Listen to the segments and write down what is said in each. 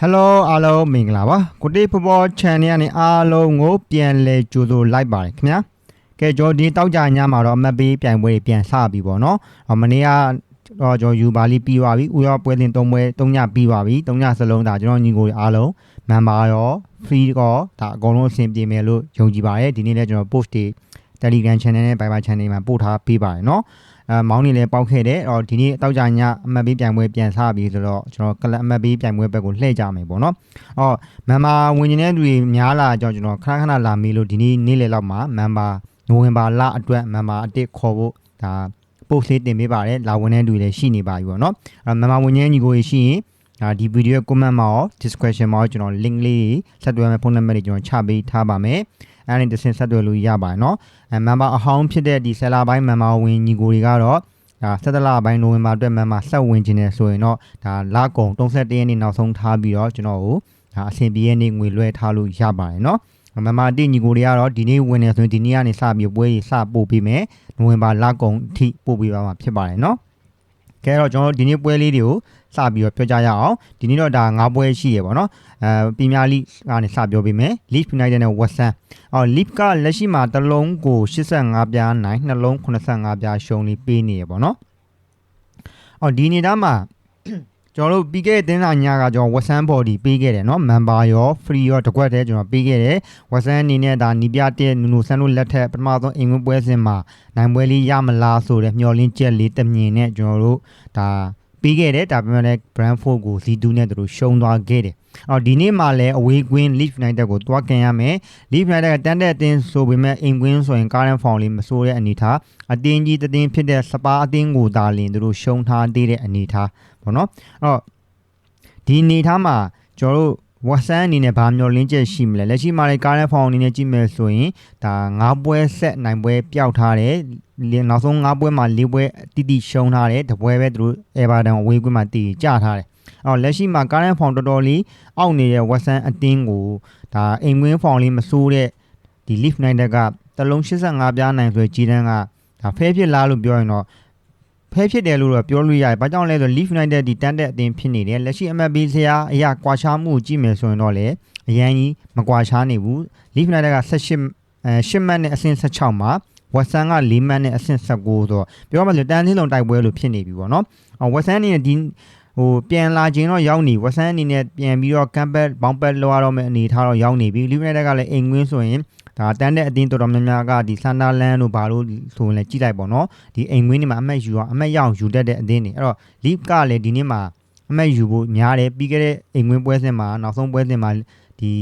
Hello အားလုံးမင်္ဂလာပါကိုတေဖော်ဖော် channel ကနေအားလုံးကိုပြန်လဲကြိုဆိုလိုက်ပါတယ်ခင်ဗျာကဲကျွန်တော်ဒီတောက်ကြညမှာတော့အမတ်ပေးပြိုင်ပွဲတွေပြန်စပြီပေါ့နော်အော်မနေ့ကတော့ကျွန်တော်ယူပါလီပြီးသွားပြီဥရောပွဲစဉ်၃ပွဲ၃ညပြီးသွားပြီ၃ညစလုံးဒါကျွန်တော်ညီကိုတွေအားလုံး member ရော free ကောဒါအကုန်လုံးအဆင်ပြေမယ်လို့ယုံကြည်ပါတယ်ဒီနေ့လည်းကျွန်တော် post တွေ Telegram channel နဲ့ Viber channel မှာပို့ထားပေးပါတယ်နော်အဲ မောင်းနေလဲပေါက်ခဲ့တယ်အော်ဒီနေ့တောက်ကြညအမတ်ပေးပြိုင်ပွဲပြန်စပြီဆိုတော့ကျွန်တော်ကလပ်အမတ်ပေးပြိုင်ပွဲဘက်ကိုလှည့်ကြမယ်ပေါ့နော်အော်မန်မာဝင်နေတဲ့လူတွေများလာကြောင်းကျွန်တော်ခဏခဏလာမေးလို့ဒီနေ့နေ့လယ်လောက်မှာမန်မာနိုဝင်ဘာလအတွက်မန်မာအတစ်ခေါ်ဖို့ဒါ post လေးတင်ပေးပါတယ်လာဝင်တဲ့လူတွေလည်းရှိနေပါပြီပေါ့နော်အဲ့မန်မာဝင်နေတဲ့ညီကိုကြီးရှိရင်ဒါဒီဗီဒီယို comment မှာရော description မှာရောကျွန်တော် link လေးဆက်သွယ်မယ့်ဖုန်းနံပါတ်တွေကျွန်တော်ချပေးထားပါမယ် အဲ့ဒီတစ်ဆင့်ဆက်သွယ်လို့ရပါတယ်เนาะအဲမန်မာအဟောင်းဖြစ်တဲ့ဒီဆယ်လာပိုင်းမန်မာဝင်ညီကိုတွေကတော့ဒါဆက်တလပိုင်းနိုဝင်ဘာအတွက်မန်မာဆက်ဝင်ခြင်းနဲ့ဆိုရင်တော့ဒါလကုံ31ရက်နေ့နောက်ဆုံးထားပြီးတော့ကျွန်တော်ကို ဒါအဆင်ပြေရဲ့နေငွေလွှဲထားလို့ရပါတယ်เนาะမမတိညီကိုတွေကတော့ဒီနေ့ဝင်နေဆိုရင်ဒီနေ့ကနေစပြီးပွဲကြီးစပို့ပေးမယ်နိုဝင်ဘာလကုန်အထိပို့ပေးပါမှာဖြစ်ပါတယ်เนาะကဲတော့ကျွန်တော်တို့ဒီနေ့ပွဲလေးတွေကို စပြီးတော့ပြောကြရအောင်ဒီနေ့တော့ဒါ၅ပွဲရှိရပေါ့เนาะအဲပီမြာလိကနေစပြောပေးမယ် Leeds United နဲ့ West Ham အော် Leeds ကလက်ရှိမှာတစ်လုံးကို85ပြားနိုင်နှလုံး85ပြားရှုံးလေးပေးနေရပေါ့เนาะအော်ဒီနေ့သားမှာ ကျွန်တော်တို့ပြီးခဲ့တဲ့တင်းစာညကကျွန်တော် Watson Body ပေးခဲ့တယ်เนาะ member ရော free ရောတစ်ခွက်တည်းကျွန်တော်ပေးခဲ့တယ် Watson အနေနဲ့ဒါနီးပြတဲ့နူနူဆန်တို့လက်ထက်ပထမဆုံးအင်္ဂလိပ်ပွဲစဉ်မှာနိုင်ပွဲလေးရမလားဆိုတဲ့မျှော်လင့်ချက်လေးတမြင်နဲ့ကျွန်တော်တို့ဒါ ပေးခဲ့တယ်ဒါပေမဲ့လည်း Brentford ကို Z2 နဲ့သူတို့ရှုံးသွားခဲ့တယ်အော်ဒီနေ့မှလည်း away win Leeds United ကိုတွားကန်ရမယ် Leeds United ကတန်းတဲ့အတင်းဆိုပေမဲ့အိမ်ကွင်းဆိုရင် current form လေးမဆိုးတဲ့အနေထားအတင်းကြီးတတင်းဖြစ်တဲ့စပါအတင်းကိုဒါလင်သူတို့ရှုံးထားသေးတဲ့အနေထားပေါ့နော်အဲ့တော့ဒီအနေထားမှာကျွန်တော်တို့ ဝက်ဆန်အနေနဲ့ဗာမျောလင်းချက်ရှိမလဲလက်ရှိမှာလည်းကားနဲ့ဖောင်အနေနဲ့ကြည့်မယ်ဆိုရင်ဒါ၅ပွဲဆက်နိုင်ပွဲပျောက်ထားတယ်လနောက်ဆုံး၅ပွဲမှာ၄ပွဲတိတိရှုံးထားတယ်တပွဲပဲသူတို့အေဗာတန်အဝေးကွင်းမှာတည်ကြထားတယ်အော်လက်ရှိမှာကားနဲ့ဖောင်တော်တော်လေးအောက်နေတဲ့ဝက်ဆန်အတင်းကိုဒါအိမ်ကွင်းဖောင်လေးမစိုးတဲ့ဒီ Leaf United ကတလုံး85ပြားနိုင်ဆိုကြီးတန်းကဒါဖဲဖြစ်လားလို့ပြောရင်တော့ ဖဲဖြစ်တယ်လို့တော့ပြောလို့ရတယ်။ဘာကြောင့်လဲဆိုတော့ Leaf United ဒီတန်းတဲ့အတင်းဖြစ်နေတယ်။လက်ရှိ MLB ဆရာအရာကွာခြားမှုကိုကြည့်မယ်ဆိုရင်တော့လေအရန်ကြီးမကွာခြားနေဘူး။ Leaf United က18အဲ10မှတ်နဲ့အဆင့်16မှာဝက်ဆန်က4မှတ်နဲ့အဆင့်19ဆိုတော့ပြောရမှဆိုတန်းသင်းလုံးတိုက်ပွဲလို့ဖြစ်နေပြီပေါ့နော်။အော်ဝက်ဆန်အနေနဲ့ဒီဟိုပြန်လာခြင်းတော့ရောက်နေဝက်ဆန်အနေနဲ့ပြန်ပြီးတော့ကမ်ဘက်ဘောင်ဘက်လောက်ရတော့မယ့်အနေထားတော့ရောက်နေပြီ။ Leaf United ကလည်းအိမ်ကွင်းဆိုရင် ဒါတန်းတဲ့အတင်းတော်တော်များများကဒီဆန်ဒါလန်တို့ဘာလို့ဆိုရင်လည်းကြည့်လိုက်ပေါ့နော်ဒီအိမ်ဝင်းတွေမှာအမတ်ယူအောင်အမတ်ရအောင်ယူတတ်တဲ့အတင်းတွေအဲ့တော့ leap ကလည်းဒီနေ့မှာအမတ်ယူဖို့များတယ်ပြီးခဲ့တဲ့အိမ်ဝင်းပွဲစဉ်မှာနောက်ဆုံးပွဲစဉ်မှာဒီ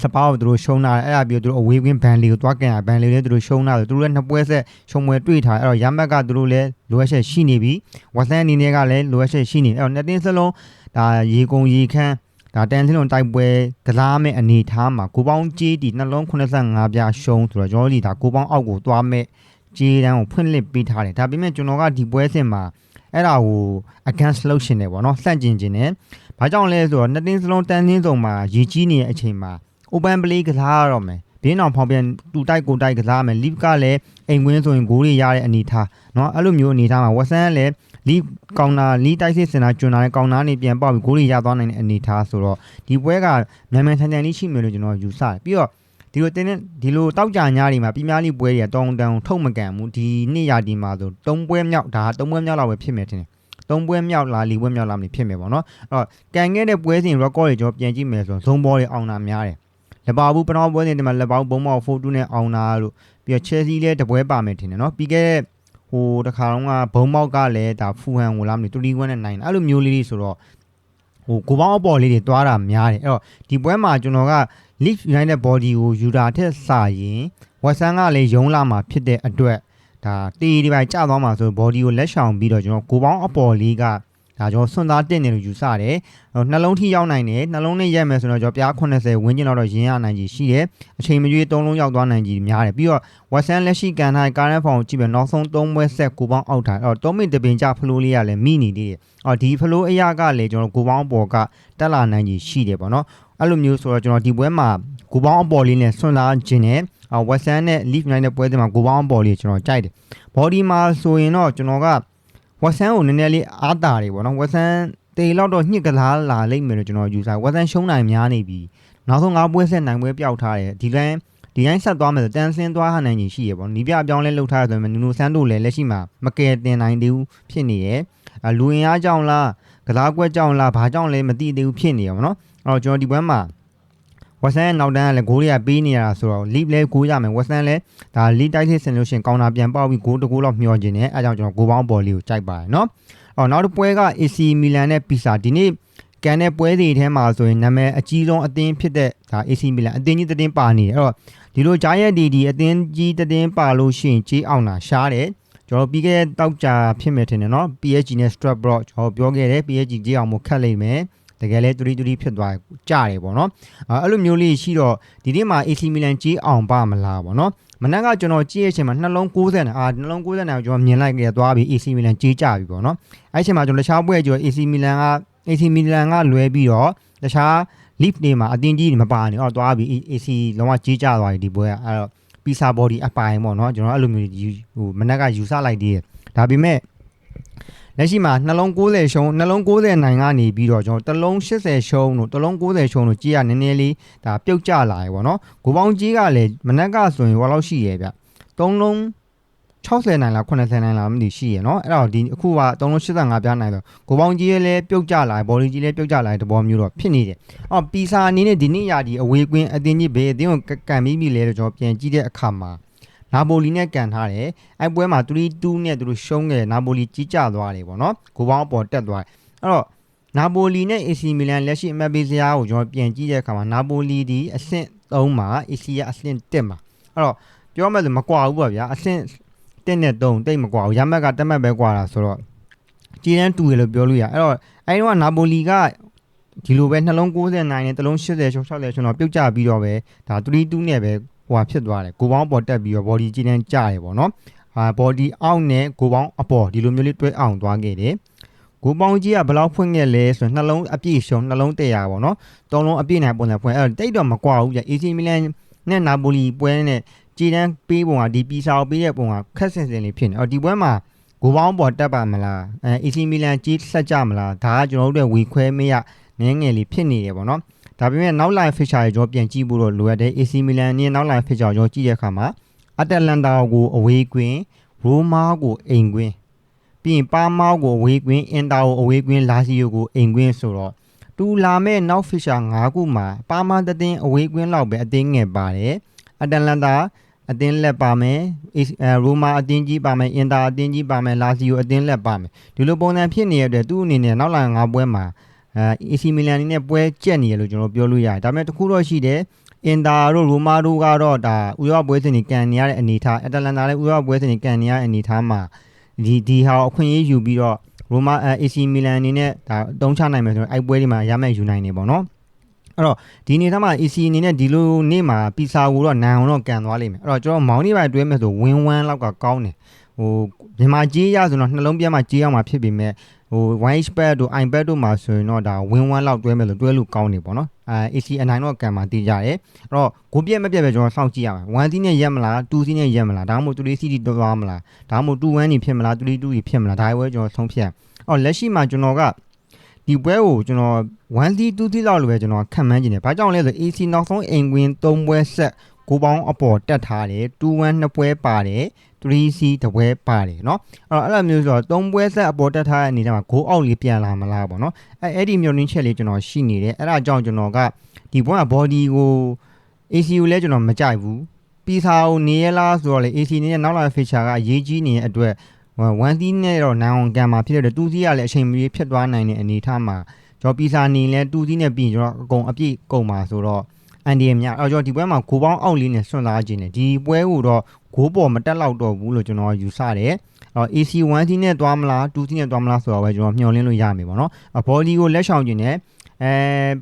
စပါးကိုသူတို့ရှုံးတာအဲ့ဒါပြီးတော့သူတို့အဝေးကွင်းဘန်လီကိုတွားကန်ရဘန်လီလည်းသူတို့ရှုံးတာသူတို့လည်းနှစ်ပွဲဆက်ရှုံးပွဲတွေ့ထားအဲ့တော့ရမက်ကသူတို့လည်းလိုအပ်ချက်ရှိနေပြီဝက်ဆန်အနေနဲ့ကလည်းလိုအပ်ချက်ရှိနေအဲ့တော့နှစ်တင်းစလုံးဒါရေကုန်ရေခမ်း ဒါတန်သင်းလုံးတိုက်ပွဲကစားမဲ့အနေထားမှာကိုပေါင်းကြီးဒီနှလုံး85ပြားရှုံးဆိုတော့ကျွန်တော်တို့ဒီဒါကိုပေါင်းအောက်ကိုသွားမဲ့ကြီးတန်းကိုဖွင့်လှစ်ပေးထားတယ်ဒါပေမဲ့ကျွန်တော်ကဒီပွဲစဉ်မှာအဲ့ဒါကို against လုပ်ရှင်တယ်ပေါ့နော်စန့်ကျင်ခြင်းတယ်ဘာကြောင့်လဲဆိုတော့နှစ်တင်းစလုံးတန်သင်းစုံမှာရေကြီးနေတဲ့အချိန်မှာ open play ကစားရတော့မယ်ဘင်းအောင်ဖောင်ပြန်တူတိုက်ကိုတိုက်ကစားမယ် leave ကလည်းအိမ်ကွင်းဆိုရင်ဂိုးတွေရတဲ့အနေထားเนาะအဲ့လိုမျိုးအနေထားမှာ Watson ကလည်း leave ကောင်နာလီတိုက်စစ်စင်တာကျွန်းလာတဲ့ကောင်နာနေပြန်ပေါက်ပြီးဂိုးတွေရသွားနိုင်တဲ့အနေထားဆိုတော့ဒီပွဲကမြန်မြန်ဆန်ဆန်လေးရှိမယ်လို့ကျွန်တော်ယူဆတယ်ပြီးတော့ဒီလိုတင်းဒီလိုတောက်ကြညာတွေမှာပြင်းပြလိပွဲတွေကတောင်းတန်းထုတ်မကန်ဘူးဒီနှစ်ရာဒီမှာဆို၃ပွဲမြောက်ဒါ၃ပွဲမြောက်လောက်ပဲဖြစ်မယ်ထင်တယ်သုံးပွဲမြောက်လား၄ပွဲမြောက်လားမသိဖြစ်မယ်ပေါ့နော်အဲ့တော့ကန်ခဲ့တဲ့ပွဲစဉ် record တွေကျွန်တော်ပြန်ကြည့်မယ်ဆိုရင်ဇုံဘောတွေအောင်တာများတယ်လက်ပါဘူးပထမပွဲစဉ်ဒီမှာလက်ပါဘူးဘုံမောက်4-2နဲ့အောင်တာလို့ပြီးတော့ Chelsea လည်းတပွဲပါမယ်ထင်တယ်နော်ပြီးခဲ့တဲ့ ဟိုတခါတော့ကဘုံမောက်ကလည်းဒါဖူဟန်ကိုလားမသိတူလီကွန်းနဲ့နိုင်တယ်အဲ့လိုမျိုးလေးတွေဆိုတော့ဟိုကိုပေါင်းအပေါ်လေးတွေတွားတာများတယ်အဲ့တော့ဒီပွဲမှာကျွန်တော်က Leeds United body ကိုယူတာထက်စာရင်ဝက်ဆန်ကလည်းယုံလာမှာဖြစ်တဲ့အတွက်ဒါတီဒီပိုင်းကျသွားမှာဆို body ကိုလက်ဆောင်ပြီးတော့ကျွန်တော်ကိုပေါင်းအပေါ်လေးက ဒါကျွန်တော်စွန့်သားတက်နေလို့ယူဆတယ်နှလုံးထိရောက်နိုင်တယ်နှလုံးနဲ့ရက်မယ်ဆိုတော့ကျွန်တော်ပြား80ဝန်းကျင်လောက်တော့ရင်းရနိုင်ကြီးရှိတယ်အချိန်မရွေး၃လုံးရောက်သွားနိုင်ကြီးများတယ်ပြီးတော့ဝက်ဆန်လက်ရှိကန်ထိုင်ကားရန်ဖောင်ကြည့်ပဲနောက်ဆုံး၃ပွဲဆက်ကိုပေါင်းအောက်ထိုင်အဲ့တော့၃မိနစ်တပင်ကြဖလိုးလေးကလည်းမိနေသေးတယ်အော်ဒီဖလိုးအရာကလည်းကျွန်တော်ကိုပေါင်းအပေါ်ကတက်လာနိုင်ကြီးရှိတယ်ပေါ့နော်အဲ့လိုမျိုးဆိုတော့ကျွန်တော်ဒီပွဲမှာကိုပေါင်းအပေါ်လေးနဲ့ဆွန့်လာခြင်းနဲ့ဝက်ဆန်နဲ့ Leaf United ပွဲတွေမှာကိုပေါင်းအပေါ်လေးကျွန်တော်ကြိုက်တယ် body မှာဆိုရင်တော့ကျွန်တော်က ဝက်ဆန်ကိုနည်းနည်းလေးအားတာတွေပေါ့နော်ဝက်ဆန်တေလောက်တော့ညှစ်ကလားလာလိမ့်မယ်လို့ကျွန်တော်ယူဆဝက်ဆန်ရှုံးနိုင်များနေပြီနောက်ဆုံး၅ပွဲဆက်နိုင်ပွဲပျောက်ထားတယ်ဒီလန်ဒီတိုင်းဆက်သွားမယ်ဆိုတန်ဆင်းသွားဟန်နိုင်ကြီးရှိရပေါ့နီးပြအပြောင်းလဲလှုပ်ထားရဆိုရင်နူနိုဆန်တို့လည်းလက်ရှိမှာမကယ်တင်နိုင်သေးဘူးဖြစ်နေရဲ့အလူရင်အားကြောင့်လားကစားကွက်ကြောင့်လားဘာကြောင့်လဲမသိသေးဘူးဖြစ်နေရပါတော့အဲ့တော့ကျွန်တော်ဒီပွဲမှာ ဝက်ဆန်ရဲ့နောက်တန်းကလည်းဂိုးတွေကပေးနေရတာဆိုတော့ lead လဲဂိုးရမယ်ဝက်ဆန်လည်းဒါ lead တိုက်စစ်ဆင်လို့ရှရင်ကောင်တာပြန်ပေါက်ပြီးဂိုးတစ်ဂိုးလောက်မျှော်ခြင်းနဲ့အဲအကြောင်းကျွန်တော်ဂိုးပေါင်းပေါ်လေးကိုကြိုက်ပါတယ်နော်အော်နောက်တစ်ပွဲက AC Milan နဲ့ Pisa ဒီနေ့ကန်တဲ့ပွဲတွေထဲမှာဆိုရင်နာမည်အကြီးဆုံးအသင်းဖြစ်တဲ့ဒါ AC Milan အသင်းကြီးတစ်တင်းပါနေတယ်အဲ့တော့ဒီလိုဂျာရက်ဒီဒီအသင်းကြီးတစ်တင်းပါလို့ရှိရင်ကြီးအောင်တာရှားတယ်ကျွန်တော်ပြီးခဲ့တဲ့တောက်ကြဖြစ်မယ်ထင်တယ်နော် PSG နဲ့ Strasbourg ကျွန်တော်ပြောခဲ့တယ် PSG ကြီးအောင်မခတ်လိမ့်မယ် တကယ်လဲတူတူတူဖြစ်သွားကြတယ်ပေါ့နော်အဲ့လိုမျိုးလေးရှိတော့ဒီနေ့မှာ AC Milan ကြီးအောင်ပါမလားပေါ့နော်မနက်ကကျွန်တော်ကြည့်ရချိန်မှာနှလုံး60နဲ့အာနှလုံး60နဲ့ကျွန်တော်မြင်လိုက်ကြသွားပြီး AC Milan ကြီးကြပြီပေါ့နော်အဲ့ချိန်မှာကျွန်တော်တခြားပွဲကျော် AC Milan က AC Milan ကလွဲပြီးတော့တခြား leaf တွေမှာအတင်းကြီးမပါနေတော့သွားပြီး AC လုံးဝကြီးကြသွားပြီဒီပွဲကအဲ့တော့ pizza body အပိုင်ပေါ့နော်ကျွန်တော်အဲ့လိုမျိုးဟိုမနက်ကယူဆလိုက်သေးတယ်ဒါပေမဲ့ လက်ရှိမှာနှလုံး60ရှုံးနှလုံး60နိုင်ကနေပြီးတော့ကျွန်တော်တစ်လုံး80ရှုံးတို့တစ်လုံး60ရှုံးတို့ကြီးရနည်းနည်းလေးဒါပြုတ်ကျလာရေပေါ့နော်ဂိုပေါင်းကြီးကလည်းမနက်ကဆိုရင်ဘယ်လောက်ရှိရဲဗျ3လုံး60နိုင်လား80နိုင်လားမသိရှိရနော်အဲ့တော့ဒီအခုက385ပြားနိုင်တော့ကိုပေါင်းကြီးလည်းပြုတ်ကြလာဘော်လီကြီးလည်းပြုတ်ကြလာတဲ့သဘောမျိုးတော့ဖြစ်နေတယ်အော်ပီစာအနေနဲ့ဒီနေ့ရာဒီအဝေးကွင်းအတင်းကြီးဘေးအတင်းကိုကန်ပြီးပြီလဲလို့ကျွန်တော်ပြန်ကြည့်တဲ့အခါမှာ နာပိုလီနဲ့ကန်ထားတယ်အဲ့ပွဲမှာ3-2နဲ့သူတို့ရှုံးခဲ့နာပိုလီကြီးကျသွားတယ်ပေါ့နော်ကိုပေါင်းအပေါ်တက်သွားတယ်အဲ့တော့နာပိုလီနဲ့ AC မီလန်လက်ရှိအမှတ်ပေးစရာကိုကျွန်တော်ပြန်ကြည့်တဲ့အခါမှာနာပိုလီဒီအဆင့်3မှာ AC ကအဆင့်1မှာအဲ့တော့ပြောမှဆိုမကွာဘူးပေါ့ဗျာအဆင့်1နဲ့3တိတ်မကွာဘူးရမက်ကတက်မှတ်ပဲကွာတာဆိုတော့ကြည်တန်းတူရလို့ပြောလို့ရအဲ့တော့အဲ့တော့နာပိုလီကဒီလိုပဲနှလုံး69နဲ့တစ်လုံး80ရှုံ60ရှုံတော့ပြုတ်ကျပြီးတော့ပဲဒါ3-2နဲ့ပဲ ဟိုဟာဖြစ်သွားတယ်ကိုပေါင်းပေါ်တက်ပြီးတော့ body ကြည်တန်းကျတယ်ပေါ့နော်အာ body အောက်နဲ့ကိုပေါင်းအပေါ်ဒီလိုမျိုးလေးတွဲအောင်သွားခဲ့တယ်ကိုပေါင်းကြီးကဘယ်လောက်ဖွင့်ခဲ့လဲဆိုတော့နှလုံးအပြည့်ရှုံနှလုံး100ပေါ့နော်သုံးလုံးအပြည့်နိုင်ပုံစံဖွင့်အဲ့တော့တိတ်တော့မကွာဘူးကြာ AC Milan နဲ့နာပိုလီပွဲနဲ့ကြည်တန်းပေးပုံကဒီပီစာကိုပေးတဲ့ပုံကခက်ဆင်ဆင်လေးဖြစ်နေအော်ဒီပွဲမှာဂိုပေါင်းပေါ်တက်ပါမလားအဲ AC Milan ကြီးဆက်ကြမလားဒါကကျွန်တော်တို့ရဲ့ဝီခွဲမရနည်းငယ်လေးဖြစ်နေတယ်ပေါ့နော် ဒါပေမဲ့နောက် line feature တွေကျွန်တော်ပြန်ကြည့်ဖို့တော့လိုအပ်တယ် AC Milan နဲ့နောက် line feature ကျွန်တော်ကြည့်တဲ့အခါမှာ Atalanta ကိုအဝေးကွင်း Roma ကိုအိမ်ကွင်းပြီးရင်ပါမောက်ကိုအဝေးကွင်း Inter ကိုအဝေးကွင်း Lazio ကိုအိမ်ကွင်းဆိုတော့တူလာမဲ့နောက် feature ၅ခုမှာပါမာတသင်းအဝေးကွင်းလောက်ပဲအတင်းငယ်ပါတယ်အတလန်တာအတင်းလက်ပါမယ်အဲရိုမာအတင်းကြီးပါမယ်အင်တာအတင်းကြီးပါမယ်လာစီယိုအတင်းလက်ပါမယ်ဒီလိုပုံစံဖြစ်နေတဲ့အတွက်သူ့အနေနဲ့နောက်လာငါပွဲမှာ အဲ AC Milan အနေနဲ့ပွဲကြက်နေရလို့ကျွန်တော်ပြောလို့ရတယ်ဒါပေမဲ့တခုတော့ရှိတယ်အင်တာတို့ရိုမာတို့ကတော့ဒါဥရောပပွဲစဉ်တွေကန်နေရတဲ့အနေထားအတလန်တာလည်းဥရောပပွဲစဉ်တွေကန်နေရတဲ့အနေထားမှာဒီဒီဟာအခွင့်အရေးယူပြီးတော့ရိုမာ AC Milan အနေနဲ့ဒါတုံးချနိုင်မယ်ဆိုတော့အဲ့ပွဲတွေမှာရမယ်ယူနိုင်နေပေါ့နော်အဲ့တော့ဒီနေသားမှာ AC အနေနဲ့ဒီလိုနေ့မှာပီစာကိုတော့နိုင်အောင်တော့ကန်သွားလိမ့်မယ်အဲ့တော့ကျွန်တော်မောင်းနေပိုင်းတွဲမယ်ဆိုဝင်းဝမ်းလောက်ကကောင်းတယ်ဟိုမြန်မာကြီးရဆိုတော့နှလုံးပြတ်မှကြီးအောင်မှာဖြစ်ပေမဲ့ ဟို wine pad တို့ iPad တို့မှာဆိုရင်တော့ဒါဝင်းဝမ်းလောက်တွဲမယ်လို့တွဲလို့ကောင်းနေပေါ့နော်အဲ AC အနိုင်တော့ကန်မှာတည်ကြတယ်အဲ့တော့ဂိုးပြက်မပြက်ပဲကျွန်တော်စောင့်ကြည့်ရမှာ1စီးနဲ့ရက်မလား2စီးနဲ့ရက်မလားဒါမှမဟုတ်3စီးတီသွားမလားဒါမှမဟုတ်2 1နေဖြစ်မလား3 2ကြီးဖြစ်မလားဒါပဲကျွန်တော်ဆုံးဖြတ်အော်လက်ရှိမှာကျွန်တော်ကဒီပွဲကိုကျွန်တော်1စီး2စီးလောက်လိုပဲကျွန်တော်ခံမှန်းနေတယ်ဘာကြောင့်လဲဆို AC နောက်ဆုံးအိမ်ကွင်း3ပွဲဆက်ကိုပေါင်းအပေါ်တက်ထားတယ်2-1နှစ်ပွဲပါတယ် 3C တပွဲပါတယ်เนาะအဲ့တော့အဲ့လိုမျိုးဆိုတော့3ပွဲဆက်အပေါ်တက်ထားတဲ့အနေနဲ့မှာဂိုးအောက်လေးပြန်လာမလားပေါ့เนาะအဲ့အဲ့ဒီမျိုးနင်းချက်လေးကျွန်တော်ရှိနေတယ်အဲ့ဒါကြောင့်ကျွန်တော်ကဒီဘွန်းက body ကို AC ကိုလည်းကျွန်တော်မကြိုက်ဘူးပီစာကိုနေရလားဆိုတော့လေ AC နဲ့နောက်လာ feature ကရေးကြီးနေတဲ့အတွက်1 C နဲ့တော့နိုင်အောင်ကန်မှာဖြစ်တဲ့2 C ကလည်းအချိန်မီဖြစ်သွားနိုင်တဲ့အနေအထားမှာကျွန်တော်ပီစာနေလဲ2 C နဲ့ပြီးကျွန်တော်အကုန်အပြည့်ကုန်ပါဆိုတော့ အန်ဒီယမ်များအဲ့တော့ဒီပွဲမှာဂိုးပေါင်းအောက်လေးနဲ့ဆွန့်လာခြင်းနဲ့ဒီပွဲကိုတော့ဂိုးပေါ်မတက်လောက်တော့ဘူးလို့ကျွန်တော်ယူဆတယ်အော် AC 1 C နဲ့သွားမလား2 C နဲ့သွားမလားဆိုတော့ပဲကျွန်တော်မျှော်လင့်လို့ရမယ်ပေါ့နော်ဘော်ဒီကိုလက်ဆောင်ခြင်းနဲ့အဲ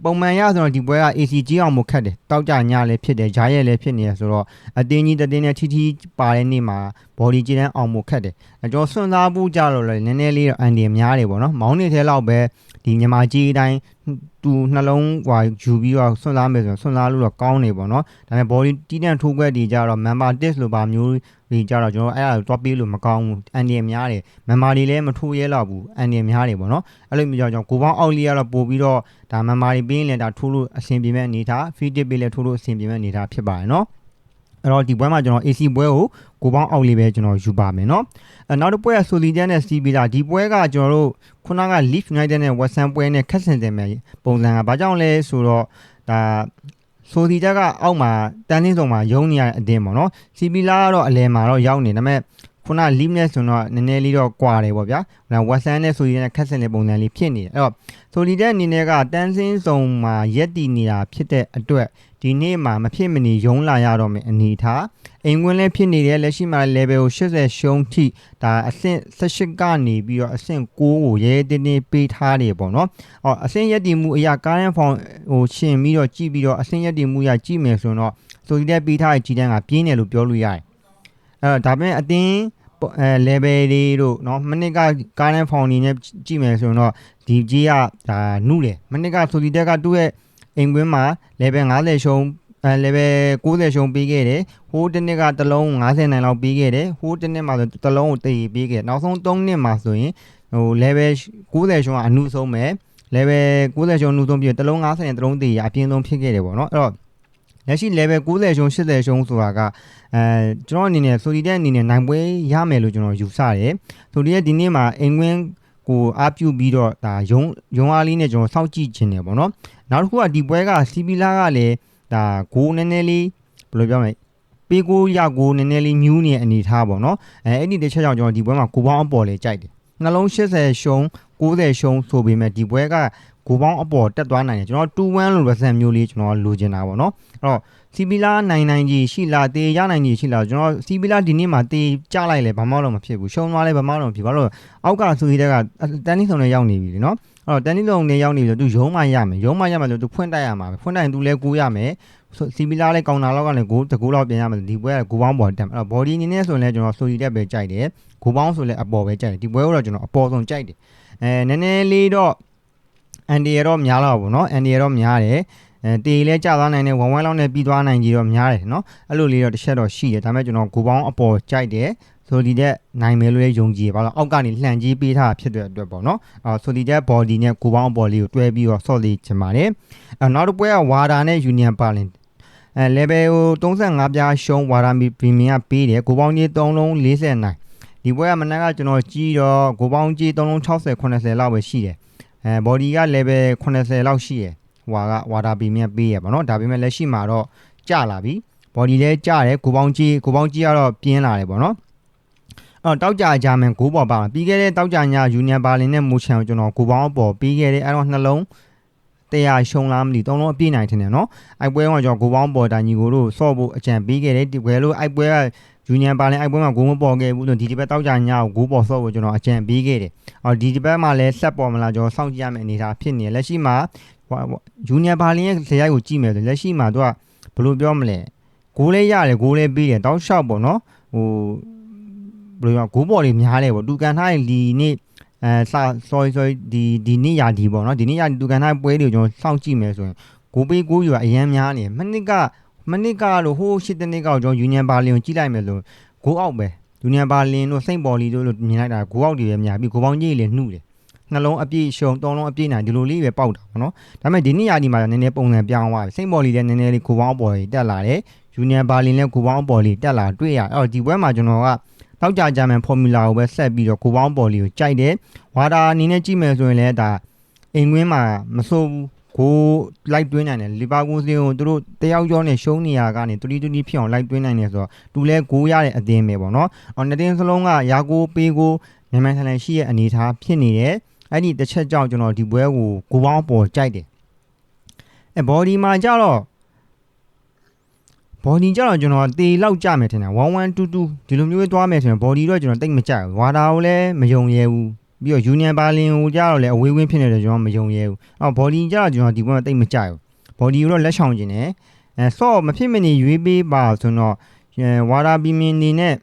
ပုံမှန်ရဆိုတော့ဒီပွဲက AC ကြီးအောင်မခတ်တယ်တောက်ကြညလည်းဖြစ်တယ်ဂျားရဲလည်းဖြစ်နေရဆိုတော့အတင်းကြီးတတင်းနဲ့ထီထီပါတဲ့နေ့မှာ body ကြည်တန်းအောင်မှုခက်တယ်အဲကျွန်တော်စွန့်စားဖို့ကြတော့လေနည်းနည်းလေးတော့အန်ဒီများတယ်ပေါ့နော်မောင်းနေသေးလောက်ပဲဒီညမာကြီးအတိုင်းတူနှလုံးဟွာယူပြီးတော့စွန့်စားမယ်ဆိုရင်စွန့်စားလို့တော့ကောင်းနေပေါ့နော်ဒါပေမဲ့ body တီးတန့်ထိုးခွက်တွေကြတော့ member test လို့ပါမျိုးတွေကြတော့ကျွန်တော်အဲ့ဒါကိုတွားပေးလို့မကောင်းဘူးအန်ဒီများတယ် member တွေလည်းမထိုးရဲတော့ဘူးအန်ဒီများတယ်ပေါ့နော်အဲ့လိုမျိုးကြောင့်ကျွန်တော်ကိုပေါင်းအောက်လေးကတော့ပို့ပြီးတော့ဒါ member တွေပေးရင်လည်းဒါထိုးလို့အဆင်ပြေမဲ့အနေထား feed tip ပေးလည်းထိုးလို့အဆင်ပြေမဲ့အနေထားဖြစ်ပါတယ်နော် အဲ့တော့ဒီပွဲမှာကျွန်တော် AC ပွဲကိုကိုပေါင်းအောက်လေးပဲကျွန်တော်ယူပါမယ်နော်အဲနောက်တစ်ပွဲကဆိုလီဂျန်နဲ့စီးပြီးလာဒီပွဲကကျွန်တော်တို့ခုနက Leaf United နဲ့ Western ပွဲနဲ့ခက်ဆင်တယ်မယ်ပုံစံကဘာကြောင့်လဲဆိုတော့ဒါဆိုလီဂျန်ကအောက်မှာတန်းတင်းဆောင်မှာယုံနေရတဲ့အတင်းပေါ့နော်စီးပြီးလာကတော့အလဲမှာတော့ရောက်နေဒါပေမဲ့ခုန Leaf နဲ့ဆိုတော့နည်းနည်းလေးတော့ကွာတယ်ပေါ့ဗျာဟို Western နဲ့ဆိုလီဂျန်နဲ့ခက်ဆင်တဲ့ပုံစံလေးဖြစ်နေတယ်အဲ့တော့ဆိုလီဂျန်အနေနဲ့ကတန်းစင်းဆောင်မှာရက်တည်နေတာဖြစ်တဲ့အတွက် ဒီနေ့မှာမဖြစ်မနေယုံလာရတော့မယ်အနေထားအိမ်ဝင်လည်းဖြစ်နေတယ်လက်ရှိမှာ level ကို80ရှုံးထိဒါအဆင့်18ကနေပြီးတော့အဆင့်9ကိုရဲတင်းတင်းပေးထားတယ်ပေါ့နော်။အော်အဆင့်ရက်တည်မှုအရာ current form ဟိုရှင်ပြီးတော့ကြည့်ပြီးတော့အဆင့်ရက်တည်မှုအရာကြည့်မယ်ဆိုတော့ဆိုဒီတဲ့ပေးထားတဲ့ကြီးတန်းကပြင်းတယ်လို့ပြောလို့ရတယ်။အဲဒါပေမဲ့အတင်းအဲ level တွေတို့เนาะမနစ်က current form နေနဲ့ကြည့်မယ်ဆိုတော့ဒီကြီးကဒါနုတယ်မနစ်ကဆိုဒီတက်ကသူ့ရဲ့ အိမ်ကွင်းမှာ level 50ရှုံးအဲ level 60ရှုံးပေးခဲ့တယ်ဟိုးတစ်နှစ်ကတစ်လုံး50နိုင်လောက်ပေးခဲ့တယ်ဟိုးတစ်နှစ်မှာဆိုတစ်လုံးကိုတည်ပေးခဲ့နောက်ဆုံး3နှစ်မှာဆိုရင်ဟို level 60ရှုံးကအနုဆုံးပဲ level 60ရှုံးအနုဆုံးပြီးတစ်လုံး50နဲ့တစ်လုံးတည်ရအပြင်းဆုံးဖြစ်ခဲ့တယ်ပေါ့နော်အဲ့တော့လက်ရှိ level 60ရှုံး80ရှုံးဆိုတာကအဲကျွန်တော်အနေနဲ့ဆိုဒီတဲ့အနေနဲ့နိုင်ပွဲရမယ်လို့ကျွန်တော်ယူဆတယ်ဆိုဒီရဲ့ဒီနေ့မှာအိမ်ဝင်း ကိုအားပြုပြီးတော့ဒါယုံယုံအားလေးနဲ့ကျွန်တော်စောင့်ကြည့်ခြင်းတယ်ပေါ့နော်နောက်တစ်ခုကဒီပွဲကစီပီလာကလည်းဒါဂိုးနည်းနည်းလေးဘယ်လိုပြောမလဲပေးကိုရကိုနည်းနည်းလေးညူးနေတဲ့အနေထားပေါ့နော်အဲအဲ့ဒီတစ်ချက်ကြောင့်ကျွန်တော်ဒီပွဲမှာကိုပေါင်းအပေါ်လေကြိုက်တယ် နှလုံး80ရှုံး90ရှုံးဆိုပေမဲ့ဒီပွဲကကိုပေါင်းအပေါ်တက်သွားနိုင်တယ်ကျွန်တော်2-1လို့ result မျိုးလေးကျွန်တော်လိုချင်တာပေါ့နော်အဲ့တော့စီပီလာနိုင်နိုင်ကြီးရှိလာတေးရနိုင်ကြီးရှိလာကျွန်တော်စီပီလာဒီနေ့မှာတေးကြလိုက်လဲဘာမှတော့မဖြစ်ဘူးရှုံးသွားလဲဘာမှတော့မဖြစ်ဘာလို့အောက်ကဆူရီတက်ကတန်းနီဆောင်နဲ့ရောက်နေပြီလीနော် အဲ့တော့တန်းနီဆောင်နဲ့ရောက်နေပြီဆိုသူရုံးမှရမယ်ရုံးမှရမယ်လို့သူဖွင့်တိုက်ရမှာပဲဖွင့်တိုက်ရင်သူလဲကူးရမယ်စီပီလာလဲကောင်တာလောက်ကနေဂိုးတကူလောက်ပြင်ရမယ်ဒီပွဲကဂိုးပေါင်းပေါ်တက်အဲ့တော့ body အနေနဲ့ဆိုရင်လဲကျွန်တော်ဆူရီတက်ပဲကြိုက်တယ်ဂိုးပေါင်းဆိုလဲအပေါ်ပဲကြိုက်တယ်ဒီပွဲကိုတော့ကျွန်တော်အပေါ်ဆုံးကြိုက်တယ်အဲနည်းနည်းလေးတော့အန်ဒီရတော့များတော့ဘူးเนาะအန်ဒီရတော့များတယ်အဲတေးလဲကြာသွားနိုင်တယ်ဝမ်ဝမ်လောက်နဲ့ပြီးသွားနိုင်ကြီးတော့များတယ်เนาะအဲ့လိုလေးတော့တစ်ချက်တော့ရှိတယ်ဒါပေမဲ့ကျွန်တော်ဂိုးပေါင်းအပေါ်ကြိုက်တယ် ဆိုဒီတဲ့နိုင်မယ်လို့ယုံကြည်ပါတော့အောက်ကနေလှန်ကြီးပေးထားဖြစ်တဲ့အတွက်ပေါ့နော်အော်ဆိုဒီတဲ့ body နဲ့ကိုပေါင်းအပေါ်လေးကိုတွဲပြီးတော့ဆော့လေးချင်ပါတယ်အဲနောက်တစ်ပွဲကဝါဒါနဲ့ union ပါလင်အဲ level ကို35ပြားရှုံးဝါဒါမီပရီမီယံပေးတယ်ကိုပေါင်းကြီး3လုံး49ဒီပွဲကမနက်ကကျွန်တော်ကြီးတော့ကိုပေါင်းကြီး3လုံး60 80လောက်ပဲရှိတယ်အဲ body က level 80လောက်ရှိတယ်ဟွာကဝါဒါပရီမီယံပေးရပါတော့ဒါပေမဲ့လက်ရှိမှာတော့ကျလာပြီ body လည်းကျတယ်ကိုပေါင်းကြီးကိုပေါင်းကြီးကတော့ပြင်းလာတယ်ပေါ့နော် အော်တောက်ကြဂျာမန်ဂိုးပေါ်ပါမှာပြီးခဲ့တဲ့တောက်ကြညာယူနီယံဘာလင်နဲ့မိုချန်ကိုကျွန်တော်ဂိုးပေါင်းအပေါ်ပြီးခဲ့တဲ့အဲ့တော့နှလုံးတရားရှုံလားမသိသုံးလုံးအပြည့်နိုင်ထင်တယ်နော်အိုက်ပွဲကကျွန်တော်ဂိုးပေါင်းပေါ်တာညီကိုတို့ဆော့ဖို့အကြံပေးခဲ့တယ်ဒီပွဲလို့အိုက်ပွဲကယူနီယံဘာလင်အိုက်ပွဲမှာဂိုးမပေါ်ခဲ့ဘူးဆိုဒီဒီဘက်တောက်ကြညာကိုဂိုးပေါ်ဆော့ဖို့ကျွန်တော်အကြံပေးခဲ့တယ်အော်ဒီဒီဘက်မှာလည်းဆက်ပေါ်မလားကျွန်တော်စောင့်ကြည့်ရမယ့်အနေအထားဖြစ်နေလက်ရှိမှာယူနီယံဘာလင်ရဲ့ဇယိုက်ကိုကြည့်မယ်ဆိုလက်ရှိမှာသူကဘယ်လိုပြောမလဲဂိုးလေးရတယ်ဂိုးလေးပေးတယ်တောက်လျှောက်ပေါ့နော်ဟို ဘယ်လိုပြောဂိုးပေါ်လေးများတယ်ပေါ့တူကန်ထားရင်ဒီနေ့အဲစ sorry sorry ဒီဒီနေ့ရာဒီပေါ့နော်ဒီနေ့ရာဒီတူကန်ထားပွဲတွေကိုကျွန်တော်စောင့်ကြည့်မယ်ဆိုရင်ဂိုးပေးဂိုးယူအရန်များနေမနစ်ကမနစ်ကတော့ဟိုးရှစ်တနစ်ကကျွန်တော်ယူနီယံဘာလင်ကိုကြည့်လိုက်မယ်ဆိုဂိုးအောက်ပဲယူနီယံဘာလင်တို့စိန့်ပေါ်လီတို့လို့မြင်လိုက်တာဂိုးအောက်တွေပဲများပြီးဂိုးပေါင်းကြီးလည်းနှုတ်တယ်နှလုံးအပြည့်ရှုံသုံးလုံးအပြည့်နိုင်ဒီလိုလေးပဲပေါက်တာပေါ့နော်ဒါပေမဲ့ဒီနေ့ရာဒီမှာနည်းနည်းပုံစံပြောင်းသွားပြီစိန့်ပေါ်လီလည်းနည်းနည်းလေးဂိုးပေါင်းပေါ်တက်လာတယ် ယူနီယံဘာလင်လည်းဂိုးပေါင်းပေါ်လီတက်လာတွေ့ရအဲ့တော့ဒီပွဲမှာကျွန်တော်ကတောက်ကြကြမယ်ဖော်မူလာကိုပဲဆက်ပြီးတော့ကိုပေါင်းပေါ်လီကိုကြိုက်တယ်ဝါတာအနေနဲ့ကြည့်မယ်ဆိုရင်လည်းဒါအိမ်ကွင်းမှာမဆိုးဘူးကိုလိုက်တွင်းနိုင်တယ်လီဗာပူးစီကိုသူတို့တယောက်ကျော်နဲ့ရှုံးနေရကနေတူတီတူတီဖြစ်အောင်လိုက်တွင်းနိုင်တယ်ဆိုတော့တူလဲဂိုးရတဲ့အသင်းပဲပေါ့နော်အော်နှစ်တင်းစလုံးကရာကိုပေးကိုမြန်မြန်ဆန်ဆန်ရှိရဲ့အနေအထားဖြစ်နေတယ်အဲ့ဒီတစ်ချက်ကြောင့်ကျွန်တော်ဒီပွဲကိုကိုပေါင်းပေါ်ကြိုက်တယ်အဲ body မှာကြတော့ body ကြတော့ကျွန်တော်တေလောက်ကြမယ်ထင်တယ်1122ဒီလိုမျိုးသွားမယ်ဆိုရင် body တော့ကျွန်တော်တိတ်မကြဘူးဝါတာကိုလည်းမယုံရဲဘူးပြီးတော့ union ဘာလင်ကိုကြတော့လည်းအဝေးဝင်းဖြစ်နေတယ်ကျွန်တော်မယုံရဲဘူးအော် body ကြတော့ကျွန်တော်ဒီဘက်မှာတိတ်မကြဘူး body ကိုတော့လက်ဆောင်ခြင်းနဲ့အဲဆော့မဖြစ်မနေရွေးပေးပါဆိုတော့ဝါတာဘီမင်နေနဲ့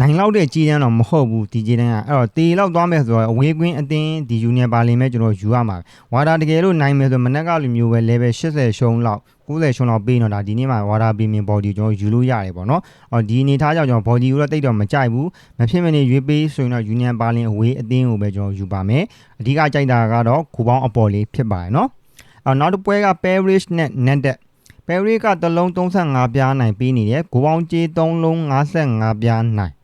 နိုင်လောက်တဲ့ကြီးတန်းတော့မဟုတ်ဘူးဒီကြီးတန်းကအဲ့တော့တေလောက်သွားမယ်ဆိုတော့အဝေးကွင်းအသင်းဒီယူနီယံပါလင်မဲ့ကျွန်တော်ယူရမှာဝါတာတကယ်လို့နိုင်မယ်ဆိုမနက်ကလိုမျိုးပဲ level 80ရှုံးလောက်90ရှုံးလောက်ပေးတော့ဒါဒီနေ့မှာဝါတာပီမင် body ကျွန်တော်ယူလို့ရတယ်ပေါ့နော်အော်ဒီအနေထားကြောင့်ကျွန်တော် body ကိုတော့တိတ်တော့မကြိုက်ဘူးမဖြစ်မနေရွေးပေးဆိုရင်တော့ယူနီယံပါလင်အဝေးအသင်းကိုပဲကျွန်တော်ယူပါမယ်အဓိကကြိုက်တာကတော့ခူပေါင်းအပေါ်လေးဖြစ်ပါတယ်နော်အော်နောက်တစ်ပွဲက Paris နဲ့ Nantes ပဲရီကတလုံး35ပြားနိုင်ပေးနေတယ်ဂိုးပေါင်းကြေး3လုံး55ပြားနိုင်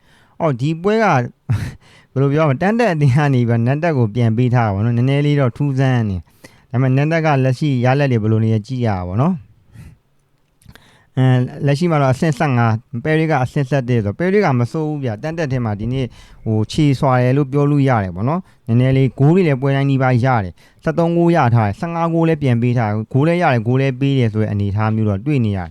အော်ဒီပွဲကဘယ်လိုပြောမလဲတန်တက်အတင်းကနေပြီးနန်တက်ကိုပြန်ပေးထားတာဗောနော်နည်းနည်းလေးတော့ထူးဆန်းနေဒါပေမဲ့နန်တက်ကလက်ရှိရလက်တွေဘယ်လိုနေရကြည့်ရတာဗောနော်အဲလက်ရှိမှာတော့အဆင့်15ပဲရီကအဆင့်7တဲ့ဆိုပဲရီကမစိုးဘူးဗျတန်တက်ထဲမှာဒီနေ့ဟိုခြေဆွာတယ်လို့ပြောလို့ရတယ်ဗောနော်နည်းနည်းလေးဂိုးတွေလည်းပွဲတိုင်းဒီပါရတယ်73ဂိုးရထားတယ်15ဂိုးလည်းပြန်ပေးထားတယ်ဂိုးလည်းရတယ်ဂိုးလည်းပေးတယ်ဆိုတဲ့အနေအထားမျိုးတော့တွေ့နေရတယ်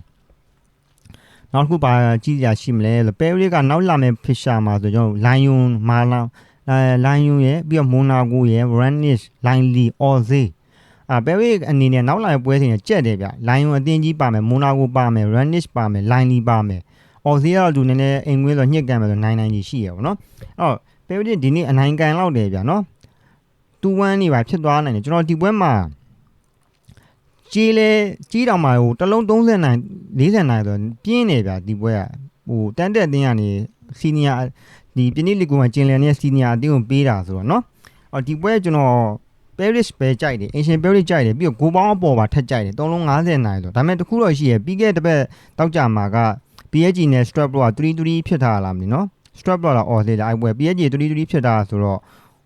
နောက်တစ်ခုပါကြည့်ရရှိမလဲဆိုပဲရီကနောက်လာမယ့်ဖစ်ရှာမှာဆိုကျွန်တော်လိုင်ယွန်မာလောင်အဲလိုင်ယွန်ရဲ့ပြီးတော့မွန်နာကိုရဲ့ရန်နစ်လိုင်လီအော်ဇေးအာပဲရီအနေနဲ့နောက်လာမယ့်ပွဲစဉ်ကြက်တယ်ဗျလိုင်ယွန်အတင်းကြီးပါမယ်မွန်နာကိုပါမယ်ရန်နစ်ပါမယ်လိုင်လီပါမယ်အော်ဇေးကတော့သူနည်းနည်းအိမ်ငွေးဆိုညှစ်ကန်မယ်ဆိုနိုင်နိုင်ကြီးရှိရပါတော့အဲ့တော့ပဲရီဒီနေ့အနိုင်ကန်လောက်တယ်ဗျနော်2-1နေပါဖြစ်သွားနိုင်တယ်ကျွန်တော်ဒီပွဲမှာ ကြီးလေကြီးတောင်မှဟိုတလုံး30နိုင်40နိုင်ဆိုပြင်းနေဗျဒီပွဲကဟိုတန်တက်အတင်းကနေစီနီယာဒီပြင်းနေလီကူမှာကျင်လန်နဲ့စီနီယာအတင်းကိုပေးတာဆိုတော့เนาะအော်ဒီပွဲကျွန်တော် Paris ပဲကြိုက်တယ် Asian Paris ကြိုက်တယ်ပြီးတော့ဂိုးပေါင်းအပေါ်မှာထက်ကြိုက်တယ်3လုံး50နိုင်ဆိုဒါပေမဲ့တခုတော့ရှိရပြီးခဲ့တဲ့တစ်ပတ်တောက်ကြမှာက PSG နဲ့ Strap တော့3-3ဖြစ်ထားလားမသိနော် Strap တော့အော်လေလိုက်ပွဲ PSG 3-3ဖြစ်တာဆိုတော့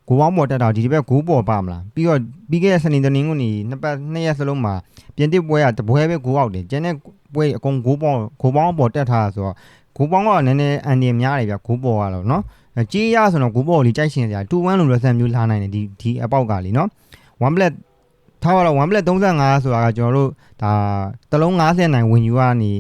ဂိုးပေါင်းပေါ်တက်တာဒီတစ်ပတ်ဂိုးပေါ်ပါမလားပြီးတော့ပြီးခဲ့တဲ့စနေတနင်္ဂနွေနှစ်ပတ်နှစ်ရက်စလုံးမှာပြင်တစ်ပွဲကတပွဲပဲဂိုးအောက်တယ်ကျန်တဲ့ပွဲအကုန်ဂိုးပေါင်းဂိုးပေါင်းပေါ်တက်ထားတာဆိုတော့ဂိုးပေါင်းကနည်းနည်းအန်ဒီများတယ်ဗျဂိုးပေါ်ကတော့နော်ကြေးရဆိုတော့ဂိုးပေါ်လေးကြိုက်ရှင်စရာ2-1လို့လက်ဆန်မျိုးလာနိုင်တယ်ဒီဒီအပေါက်ကလေနော်1 black ထားတော့1 black 35ဆိုတာကကျွန်တော်တို့ဒါတလုံး90နိုင်ဝင်ယူကနေ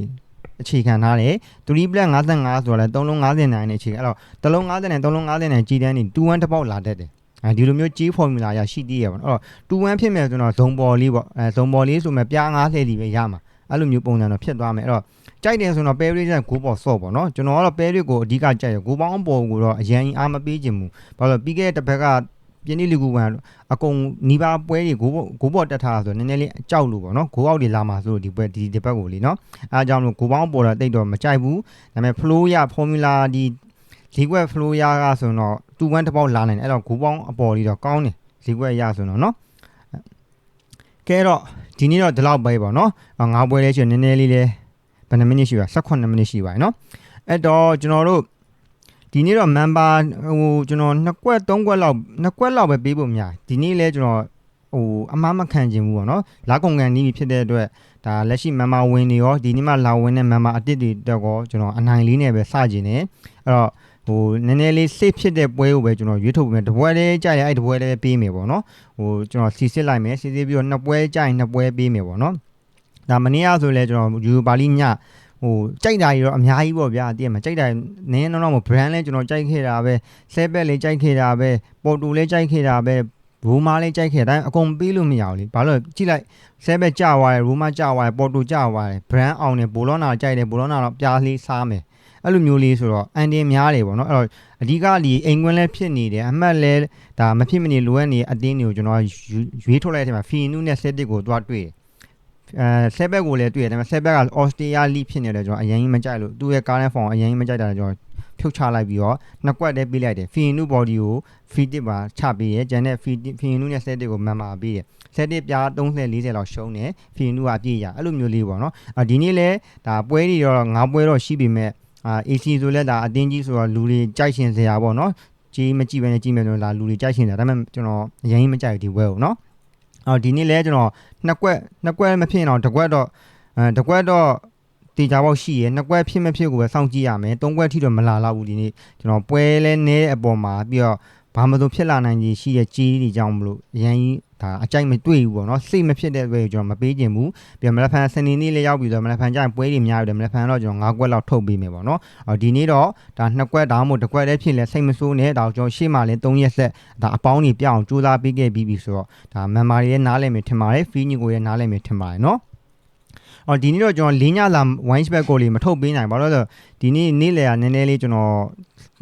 အခြေခံထားတယ်3 black 55ဆိုတော့လဲ3လုံး90နိုင်နဲ့အခြေခံအဲ့တော့တလုံး90နိုင်3လုံး90နိုင်ကြီးတန်းနေ2-1တစ်ပေါက်လာတတ်တယ်အဲဒီလိုမျိုးကြီး formula ရရှိသေးရပါတော့အဲ့တော့2-1ဖြစ်မယ်ဆိုတော့ဇုံပေါ်လေးပေါ့အဲဇုံပေါ်လေးဆိုမှပြား90စီပဲရမှာအဲ့လိုမျိုးပုံစံတော့ဖြစ်သွားမယ်အဲ့တော့ကြိုက်တယ်ဆိုတော့ Paris ကဂိုးပေါ်ဆော့ပေါ့နော်ကျွန်တော်ကတော့ Paris ကိုအဓိကကြိုက်ရဂိုးပေါင်းပေါ်ကိုတော့အရင်အားမပေးခြင်းဘူးဘာလို့ပြီးခဲ့တဲ့တစ်ဖက်က ပြင်းနေလီကူကန်အကုန်နီးပါးပွဲတွေဂိုးဂိုးပေါ်တက်ထားဆိုတော့နည်းနည်းလေးကြောက်လို့ပေါ့နော်ဂိုးအောက်တွေလာမှာဆိုလို့ဒီပွဲဒီဒီဘက်ကိုလေနော်အဲအကြောင်းလို့ဂိုးပေါင်းပေါ်တာတိတ်တော့မကြိုက်ဘူးဒါပေမဲ့ flow ရ formula ဒီ league web flow ရကဆိုတော့2-1တစ်ပေါက်လာနိုင်တယ်အဲ့တော့ဂိုးပေါင်းအပေါ်လေးတော့ကောင်းတယ် league web ရဆိုတော့နော်ကဲတော့ဒီနေ့တော့ဒီလောက်ပဲပေါ့နော်ငါးပွဲလေးရှင်နည်းနည်းလေးလေးဘယ်နှမိနစ်ရှိပါ18မိနစ်ရှိပါတယ်နော်အဲ့တော့ကျွန်တော်တို့ ဒီနေ့တော့ member ဟိုကျွန်တော်နှစ်ကွက်သုံးကွက်လောက်နှစ်ကွက်လောက်ပဲပေးဖို့များဒီနေ့လဲကျွန်တော်ဟိုအမားမခံခြင်းဘူးပေါ့နော်လာကုန်ကန်နီးဖြစ်တဲ့အတွက်ဒါလက်ရှိ member ဝင်နေရောဒီနေ့မှလာဝင်တဲ့ member အတစ်တွေတော့ကောကျွန်တော်အနိုင်လေးနဲ့ပဲစကျင်နေအဲ့တော့ဟိုနည်းနည်းလေး safe ဖြစ်တဲ့ပွဲကိုပဲကျွန်တော်ရွေးထုတ်ပေးမယ်တပွဲလေးကြာရအဲ့တပွဲလေးပေးမယ်ပေါ့နော်ဟိုကျွန်တော်စီစစ်လိုက်မယ်စီစစ်ပြီးတော့နှစ်ပွဲကြာရင်နှစ်ပွဲပေးမယ်ပေါ့နော်ဒါမနေ့ကဆိုလဲကျွန်တော်ယူပါလိည ဟိုကြိုက်တာကြီးတော့အများကြီးပေါ့ဗျာတည်မှာကြိုက်တာနည်းနည်းတော့မ brand လဲကျွန်တော်ကြိုက်ခဲ့တာပဲဆဲဘက်လေးကြိုက်ခဲ့တာပဲပေါ်တူလေးကြိုက်ခဲ့တာပဲရိုမာလေးကြိုက်ခဲ့တိုင်းအကုန်ပေးလို့မရဘူးလေဘာလို့ကြည့်လိုက်ဆဲဘက်ကြွားတယ်ရိုမာကြွားတယ်ပေါ်တူကြွားတယ် brand အောင်တယ်ဘောလောနာကြိုက်တယ်ဘောလောနာတော့ပြားလေးစားမယ်အဲ့လိုမျိုးလေးဆိုတော့အန်တင်များတယ်ပေါ့နော်အဲ့တော့အဓိကဒီအိမ်ကွင်းလဲဖြစ်နေတယ်အမှတ်လဲဒါမဖြစ်မနေလိုအပ်နေအတင်းတွေကိုကျွန်တော်ရွေးထုတ်လိုက်တဲ့မှာဖီနူးနဲ့ဆက်တစ်ကိုတွားတွေ့တယ် အဲဆက်ဘက်ကိုလည်းတွေ့ရတယ်ဒါပေမဲ့ဆက်ဘက်ကအော်စတြေးလျလိဖြစ်နေတယ်ကျွန်တော်အရင်ကြီးမကြိုက်လို့သူ့ရဲ့ကားနဲ့ဖောင်အရင်ကြီးမကြိုက်တာကျွန်တော်ဖြုတ်ချလိုက်ပြီးတော့နှစ်ကွက်တည်းပေးလိုက်တယ်ဖီနူး body ကိုဖီတစ်ပါချပေးတယ်ဂျန်နဲ့ဖီဖီနူးနဲ့ဆက်တစ်ကိုမန်မာပေးတယ်ဆက်တစ်ပြား30 40လောက်ရှုံးတယ်ဖီနူးကအပြည့်ရအဲ့လိုမျိုးလေးပေါ့နော်အဒီနေ့လဲဒါပွဲတွေတော့ငါးပွဲတော့ရှိပြီမဲ့အာ AC ဆိုလဲဒါအတင်းကြီးဆိုတော့လူတွေကြိုက်ရှင်စရာပေါ့နော်ကြီးမကြည့်ဘဲနဲ့ကြည့်မယ်ဆိုတော့ဒါလူတွေကြိုက်ရှင်တယ်ဒါပေမဲ့ကျွန်တော်အရင်မကြိုက်ဒီဝဲကိုနော် အော်ဒီနေ့လဲကျွန်တော်နှစ်ကွက်နှစ်ကွက်မဖြစ်အောင်တစ်ကွက်တော့အဲတစ်ကွက်တော့တေချာပေါက်ရှိရယ်နှစ်ကွက်ဖြစ်မဖြစ်ကိုပဲစောင့်ကြည့်ရမယ်သုံးကွက်ထိတော့မလာတော့ဘူးဒီနေ့ကျွန်တော်ပွဲလဲနေတဲ့အပေါ်မှာပြီးတော့ဘာမှမဖြစ်လာနိုင်ကြီးရှိတဲ့ကြီးတွေကြောင့်မလို့အရင်ဒါအကြိုက်မတွေ့ဘူးပေါ့နော်စိတ်မဖြစ်တဲ့အတွက်ကျွန်တော်မပေးခြင်းဘူးပြီးတော့မလဖန်စနေနေ့လေးရောက်ပြီးတော့မလဖန်ကျရင်ပွဲတွေများပြီးတော့မလဖန်တော့ကျွန်တော်၅ကွက်လောက်ထုတ်ပေးမယ်ပေါ့နော်အော်ဒီနေ့တော့ဒါနှစ်ကွက်ဒါမှမဟုတ်တစ်ကွက်လည်းဖြစ်လဲစိတ်မဆိုးနဲ့ဒါကျွန်တော်ရှေ့မှာလည်း၃ရက်ဆက်ဒါအပေါင်းတွေပြအောင်စူးစမ်းပေးခဲ့ပြီးပြီဆိုတော့ဒါမန်မာတွေရဲ့နားလည်မယ်ထင်ပါတယ်ဖီနီကိုရဲ့နားလည်မယ်ထင်ပါတယ်နော် အော်ဒီနေ့တော့ကျွန်တော်လေးညလာ wine spec ကိုလေးမထုတ်ပေးနိုင်ပါတော့ဆိုဒီနေ့နေ့လည်ကနည်းနည်းလေးကျွန်တော်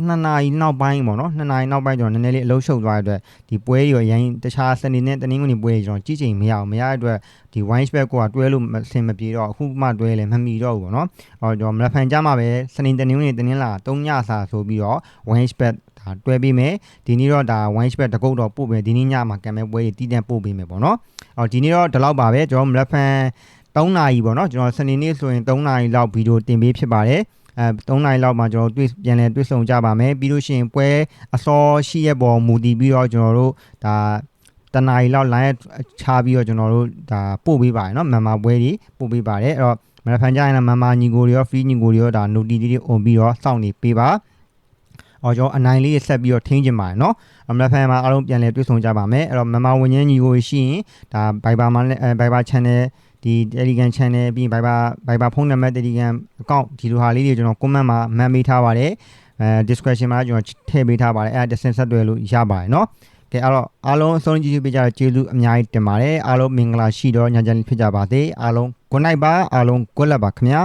နှစ်နာရီနောက်ပိုင်းပေါ့နော်နှစ်နာရီနောက်ပိုင်းကျွန်တော်နည်းနည်းလေးအလုံးရှုပ်သွားတဲ့အတွက်ဒီပွဲတွေရောအရင်တခြားစနေနဲ့တနင်္ဂနွေပွဲတွေကျွန်တော်ကြည့်ချိန်မရအောင်မရတဲ့အတွက်ဒီ wine spec ကိုကတွဲလို့မဆင်မပြေတော့အခုမှတွဲလဲမမီတော့ဘူးပေါ့နော်အော်ကျွန်တော်မလဖန်ကြမှာပဲစနေတနင်္ဂနွေတနင်္လာ၃ညစာဆိုပြီးတော့ wine spec ဒါတွဲပေးမယ်ဒီနေ့တော့ဒါ wine spec တကုတ်တော့ပို့မယ်ဒီနေ့ညမှာကံမဲ့ပွဲတွေတည်တံ့ပို့ပေးမယ်ပေါ့နော်အော်ဒီနေ့တော့ဒီလောက်ပါပဲကျွန်တော်မလဖန် 3နာရီပေါ့နော်ကျွန်တော်စနေနေ့ဆိုရင်3နာရီလောက်ဗီဒီယိုတင်ပေးဖြစ်ပါတယ်အဲ3နာရီလောက်မှာကျွန်တော်တွေ့ပြန်လဲတွေ့ဆုံကြပါမယ်ပြီးလို့ရှိရင်ပွဲအစောရှိရပေါ်မူတည်ပြီးတော့ကျွန်တော်တို့ဒါတနာရီလောက် line ချပြီးတော့ကျွန်တော်တို့ဒါပို့ပေးပါတယ်เนาะမန်မာပွဲတွေပို့ပေးပါတယ်အဲ့တော့မနက်ဖြန်ကျရင်လည်းမန်မာညီကိုတွေရော free ညီကိုတွေရောဒါ notice တွေအုံပြီးတော့စောင့်နေပေးပါအော်ကျွန်တော်အနိုင်လေးဆက်ပြီးတော့ထိန်းချင်ပါတယ်เนาะအမလဖန်မှာအားလုံးပြန်လဲတွေ့ဆုံကြပါမယ်အဲ့တော့မန်မာဝင်ချင်းညီကိုရှိရင်ဒါ Viber မှာလည်းအဲ Viber channel ဒီ Telegram channel ပြီး Viber Viber ဖုန်းနံပါတ် Telegram account ဒီလိုဟာလေးတွေကျွန်တော် comment မှာမှတ်မိထားပါတယ်အဲ description မှာကျွန်တော်ထည့်ပေးထားပါတယ်အဲဒါတစ်ဆင့်ဆက်သွယ်လို့ရပါတယ်เนาะကဲအဲ့တော့အားလုံးအဆုံးကြည့်ကြည့်ပေးကြတဲ့ကျေးဇူးအများကြီးတင်ပါတယ်အားလုံးမင်္ဂလာရှိတော့ညချမ်းလေးဖြစ်ကြပါစေအားလုံး good night ပါအားလုံး good luck ပါခင်ဗျာ